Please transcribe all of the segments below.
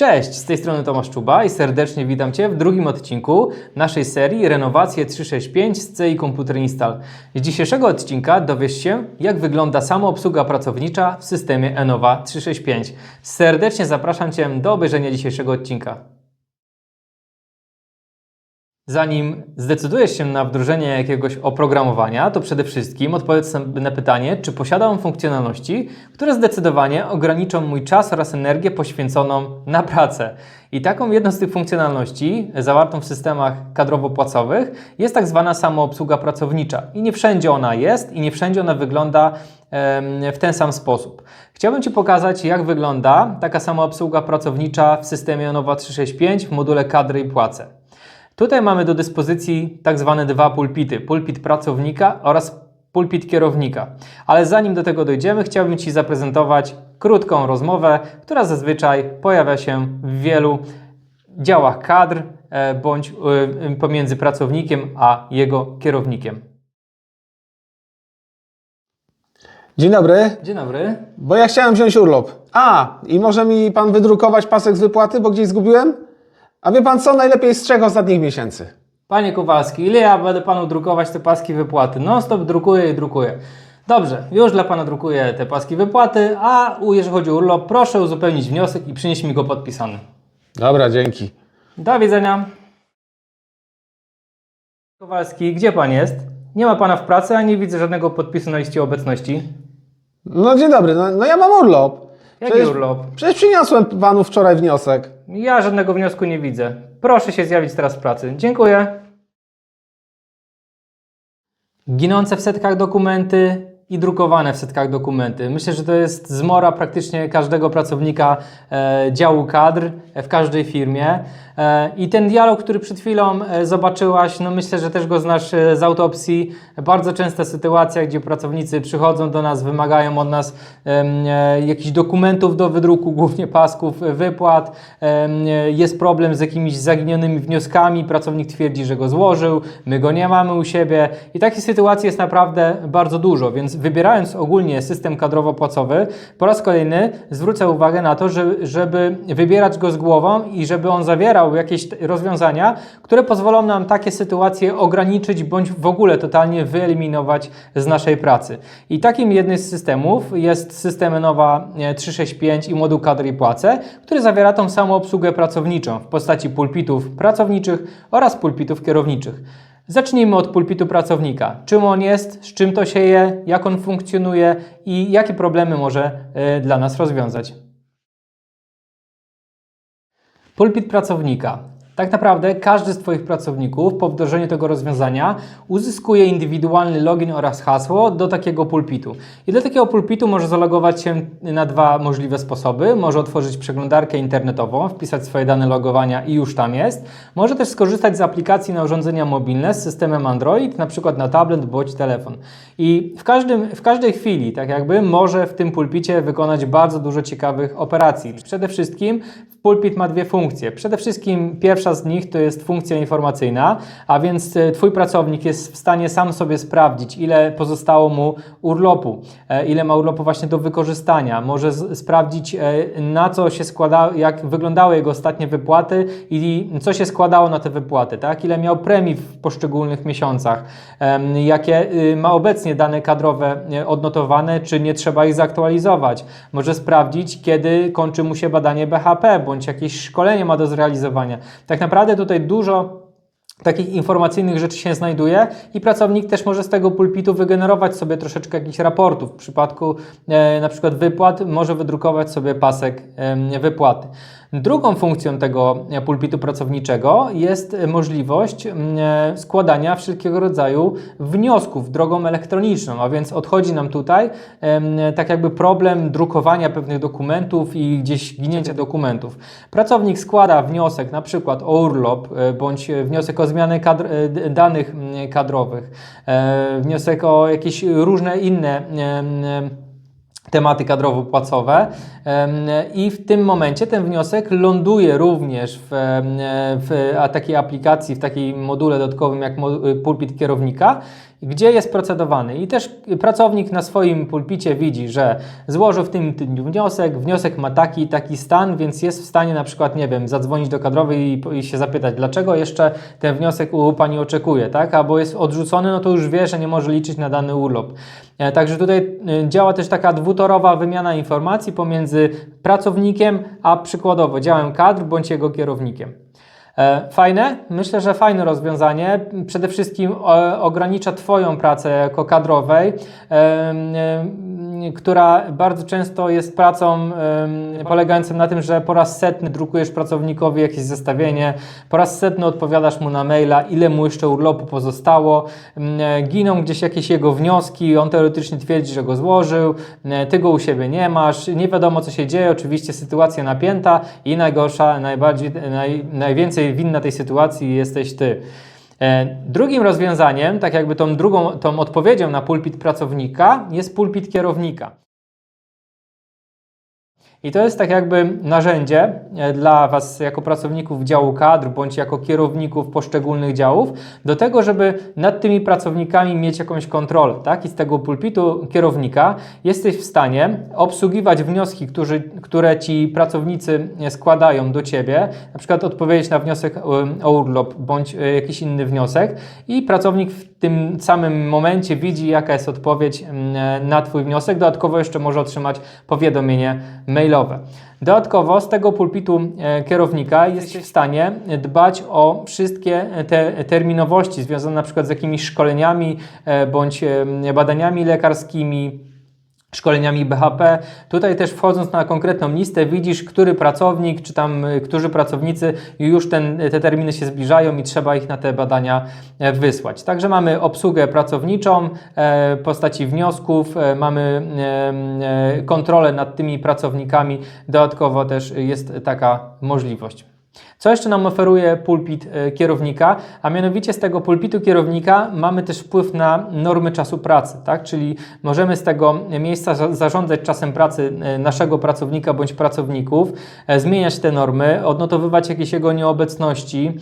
Cześć, z tej strony Tomasz Czuba i serdecznie witam Cię w drugim odcinku naszej serii Renowacje 365 z CI Computer Install. Z dzisiejszego odcinka dowiesz się, jak wygląda samoobsługa pracownicza w systemie Enova 365. Serdecznie zapraszam Cię do obejrzenia dzisiejszego odcinka. Zanim zdecydujesz się na wdrożenie jakiegoś oprogramowania, to przede wszystkim odpowiedz sobie na pytanie, czy posiadam funkcjonalności, które zdecydowanie ograniczą mój czas oraz energię poświęconą na pracę. I taką jedną z tych funkcjonalności, zawartą w systemach kadrowo-płacowych, jest tak zwana samoobsługa pracownicza. I nie wszędzie ona jest i nie wszędzie ona wygląda w ten sam sposób. Chciałbym Ci pokazać, jak wygląda taka samoobsługa pracownicza w systemie Nova 365 w module kadry i płace. Tutaj mamy do dyspozycji tak zwane dwa pulpity: pulpit pracownika oraz pulpit kierownika. Ale zanim do tego dojdziemy, chciałbym Ci zaprezentować krótką rozmowę, która zazwyczaj pojawia się w wielu działach kadr e, bądź e, pomiędzy pracownikiem a jego kierownikiem. Dzień dobry, Dzień dobry. bo ja chciałem wziąć urlop. A, i może mi pan wydrukować pasek z wypłaty, bo gdzieś zgubiłem? A wie pan co, najlepiej z trzech ostatnich miesięcy. Panie Kowalski, ile ja będę Panu drukować te paski wypłaty? Non stop drukuję i drukuję. Dobrze, już dla Pana drukuję te paski wypłaty, a jeżeli chodzi o urlop, proszę uzupełnić wniosek i przynieść mi go podpisany. Dobra, dzięki. Do widzenia. Kowalski, gdzie Pan jest? Nie ma Pana w pracy, a nie widzę żadnego podpisu na liście obecności. No dzień dobry, no, no ja mam urlop. Jaki Przecież- urlop? Przecież przyniosłem panu wczoraj wniosek. Ja żadnego wniosku nie widzę. Proszę się zjawić teraz w pracy. Dziękuję. Ginące w setkach dokumenty i drukowane w setkach dokumenty. Myślę, że to jest zmora praktycznie każdego pracownika e, działu kadr w każdej firmie. E, I ten dialog, który przed chwilą e, zobaczyłaś, no myślę, że też go znasz z autopsji. Bardzo częsta sytuacja, gdzie pracownicy przychodzą do nas, wymagają od nas jakichś dokumentów do wydruku, głównie pasków wypłat. Jest problem z jakimiś zaginionymi wnioskami, pracownik twierdzi, że go złożył, my go nie mamy u siebie i takich sytuacji jest naprawdę bardzo dużo, więc wybierając ogólnie system kadrowo-płacowy, po raz kolejny zwrócę uwagę na to, że, żeby wybierać go z głową i żeby on zawierał jakieś rozwiązania, które pozwolą nam takie sytuacje ograniczyć bądź w ogóle totalnie wyeliminować z naszej pracy. I takim jednym z systemów jest system Nowa 365 i moduł kadry i płace, który zawiera tą samą obsługę pracowniczą w postaci pulpitów pracowniczych oraz pulpitów kierowniczych. Zacznijmy od pulpitu pracownika. Czym on jest, z czym to się je, jak on funkcjonuje i jakie problemy może e, dla nas rozwiązać. Pulpit pracownika. Tak naprawdę każdy z Twoich pracowników po wdrożeniu tego rozwiązania uzyskuje indywidualny login oraz hasło do takiego pulpitu. I do takiego pulpitu może zalogować się na dwa możliwe sposoby. Może otworzyć przeglądarkę internetową, wpisać swoje dane logowania i już tam jest. Może też skorzystać z aplikacji na urządzenia mobilne z systemem Android, na przykład na tablet bądź telefon. I w, każdym, w każdej chwili, tak jakby, może w tym pulpicie wykonać bardzo dużo ciekawych operacji. Przede wszystkim pulpit ma dwie funkcje. Przede wszystkim pierwsza z nich to jest funkcja informacyjna, a więc e, Twój pracownik jest w stanie sam sobie sprawdzić, ile pozostało mu urlopu, e, ile ma urlopu właśnie do wykorzystania. Może sprawdzić, e, na co się składa, jak wyglądały jego ostatnie wypłaty i co się składało na te wypłaty, tak? Ile miał premii w poszczególnych miesiącach, jakie y, ma obecnie dane kadrowe odnotowane, czy nie trzeba ich zaktualizować. Może sprawdzić, kiedy kończy mu się badanie BHP, bądź jakieś szkolenie ma do zrealizowania. Tak naprawdę tutaj dużo takich informacyjnych rzeczy się znajduje i pracownik też może z tego pulpitu wygenerować sobie troszeczkę jakichś raportów. W przypadku e, na przykład wypłat może wydrukować sobie pasek e, wypłaty. Drugą funkcją tego e, pulpitu pracowniczego jest e, możliwość e, składania wszelkiego rodzaju wniosków drogą elektroniczną, a więc odchodzi nam tutaj tak jakby problem drukowania pewnych dokumentów i gdzieś ginięcia dokumentów. Pracownik składa wniosek na przykład o urlop bądź wniosek o zmianę kadr, danych kadrowych, wniosek o jakieś różne inne tematy kadrowo-płacowe i w tym momencie ten wniosek ląduje również w, w takiej aplikacji, w takiej module dodatkowym jak mo- pulpit kierownika gdzie jest procedowany. I też pracownik na swoim pulpicie widzi, że złożył w tym dniu wniosek, wniosek ma taki taki stan, więc jest w stanie na przykład, nie wiem, zadzwonić do kadrowej i, i się zapytać, dlaczego jeszcze ten wniosek u Pani oczekuje, tak? Albo jest odrzucony, no to już wie, że nie może liczyć na dany urlop. E, Także tutaj e, działa też taka dwutorowa wymiana informacji pomiędzy pracownikiem, a przykładowo działem kadr bądź jego kierownikiem. E, Fajne? Myślę, że fajne rozwiązanie. Przede wszystkim e, ogranicza Twoją pracę jako kadrowej, em, która bardzo często jest pracą polegającą na tym, że po raz setny drukujesz pracownikowi jakieś zestawienie, po raz setny odpowiadasz mu na maila, ile mu jeszcze urlopu pozostało, giną gdzieś jakieś jego wnioski, on teoretycznie twierdzi, że go złożył, e, ty go u siebie nie masz, nie wiadomo co się dzieje, oczywiście sytuacja napięta i najgorsza, najbardziej, naj, najwięcej winna tej sytuacji jesteś ty. E, Drugim rozwiązaniem, tak jakby tą drugą, tą odpowiedzią na pulpit pracownika jest pulpit kierownika. I to jest tak jakby narzędzie e, dla Was jako pracowników działu kadr bądź jako kierowników poszczególnych działów do tego, żeby nad tymi pracownikami mieć jakąś kontrolę. Tak? I z tego pulpitu kierownika jesteś w stanie obsługiwać wnioski, którzy, które Ci pracownicy składają do Ciebie, na przykład odpowiedzieć na wniosek e, o urlop bądź e, jakiś inny wniosek i pracownik w tym samym momencie widzi, jaka jest odpowiedź mm, na Twój wniosek. Dodatkowo jeszcze może otrzymać powiadomienie mailowe. Dodatkowo z tego pulpitu e, kierownika jesteś w stanie dbać o wszystkie te terminowości związane na przykład z jakimiś szkoleniami e, bądź e, badaniami lekarskimi, szkoleniami BHP. Tutaj też wchodząc na konkretną listę widzisz, który pracownik, czy tam y, którzy pracownicy już ten, te terminy się zbliżają i trzeba ich na te badania e, wysłać. Także mamy obsługę pracowniczą e, w postaci wniosków, e, mamy e, e, kontrolę nad tymi pracownikami. Dodatkowo też jest taka możliwość. Co jeszcze nam oferuje pulpit e, kierownika? A mianowicie z tego pulpitu kierownika mamy też wpływ na normy czasu pracy, tak? Czyli możemy z tego miejsca za- zarządzać czasem pracy e, naszego pracownika bądź pracowników, e, zmieniać te normy, odnotowywać jakieś jego nieobecności,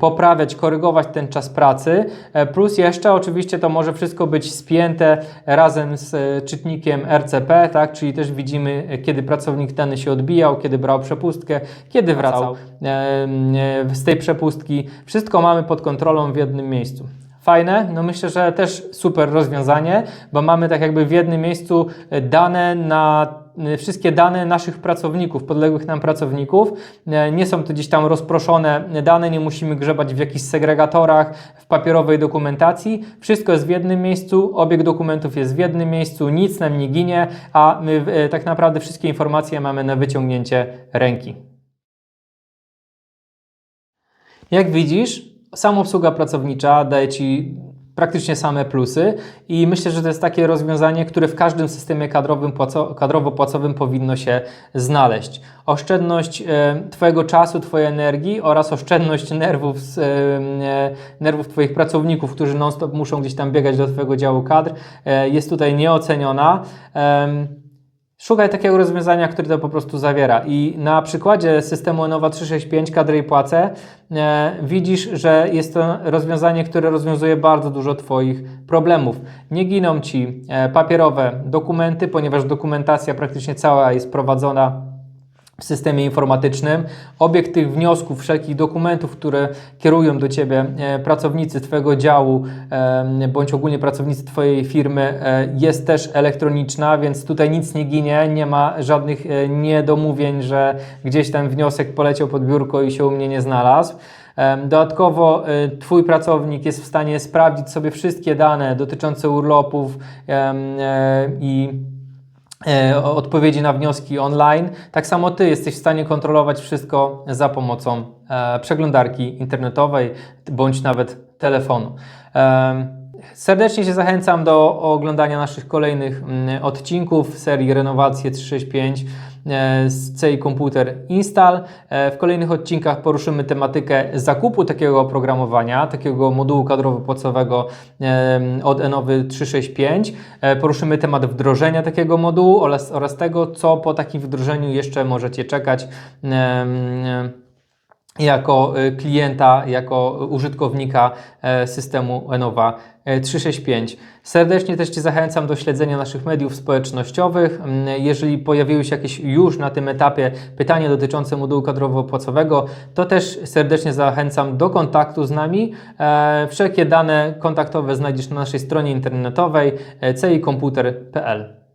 poprawiać, korygować ten czas pracy, plus jeszcze oczywiście to może wszystko być spięte razem z czytnikiem RCP, tak? Czyli też widzimy, kiedy pracownik dany się odbijał, kiedy brał przepustkę, kiedy wracał z tej przepustki. Wszystko mamy pod kontrolą w jednym miejscu. Fajne, no myślę, że też super rozwiązanie, bo mamy tak jakby w jednym miejscu dane na wszystkie dane naszych pracowników, podległych nam pracowników. Nie są to gdzieś tam rozproszone dane, nie musimy grzebać w jakichś segregatorach, w papierowej dokumentacji. Wszystko jest w jednym miejscu, obieg dokumentów jest w jednym miejscu, nic nam nie ginie, a my e, tak naprawdę wszystkie informacje mamy na wyciągnięcie ręki. Jak widzisz, sama obsługa pracownicza daje Ci praktycznie same plusy i myślę, że to jest takie rozwiązanie, które w każdym systemie kadrowym, płaco, kadrowo-płacowym powinno się znaleźć. Oszczędność e, Twojego czasu, Twojej energii oraz oszczędność nerwów, e, e, nerwów Twoich pracowników, którzy non-stop muszą gdzieś tam biegać do Twojego działu kadr, jest tutaj nieoceniona. Szukaj takiego rozwiązania, które to po prostu zawiera. I na przykładzie systemu Enova 365 kadry i płace e, widzisz, że jest to rozwiązanie, które rozwiązuje bardzo dużo Twoich problemów. Nie giną Ci e, papierowe dokumenty, ponieważ dokumentacja praktycznie cała jest prowadzona w systemie informatycznym. Obieg tych wniosków, wszelkich dokumentów, które kierują do Ciebie e, pracownicy Twojego działu e, bądź ogólnie pracownicy Twojej firmy e, jest też elektroniczna, więc tutaj nic nie ginie, nie ma żadnych niedomówień, że gdzieś ten wniosek poleciał pod biurko i się u mnie nie znalazł. Dodatkowo Twój pracownik jest w stanie sprawdzić sobie wszystkie dane dotyczące urlopów i odpowiedzi na wnioski online. Tak samo Ty jesteś w stanie kontrolować wszystko za pomocą e, przeglądarki internetowej bądź nawet telefonu. Em, Serdecznie Cię zachęcam do oglądania naszych kolejnych mm, odcinków serii Renowacje 365 e, z CI Computer Install. E, W kolejnych odcinkach poruszymy tematykę zakupu takiego oprogramowania, takiego modułu kadrowo-płacowego em, od Enowy 365. E, Poruszymy temat wdrożenia takiego modułu oraz, oraz tego, co po takim wdrożeniu jeszcze możecie czekać. Jako y, klienta, jako użytkownika e, systemu Enova e, 365. Serdecznie też Cię zachęcam do śledzenia naszych mediów społecznościowych. Jeżeli pojawiły się jakieś już na tym etapie pytania dotyczące modułu kadrowo-płacowego, to też serdecznie zachęcam do kontaktu z nami. E, Wszelkie dane kontaktowe znajdziesz na naszej stronie internetowej e, cikomputer.pl.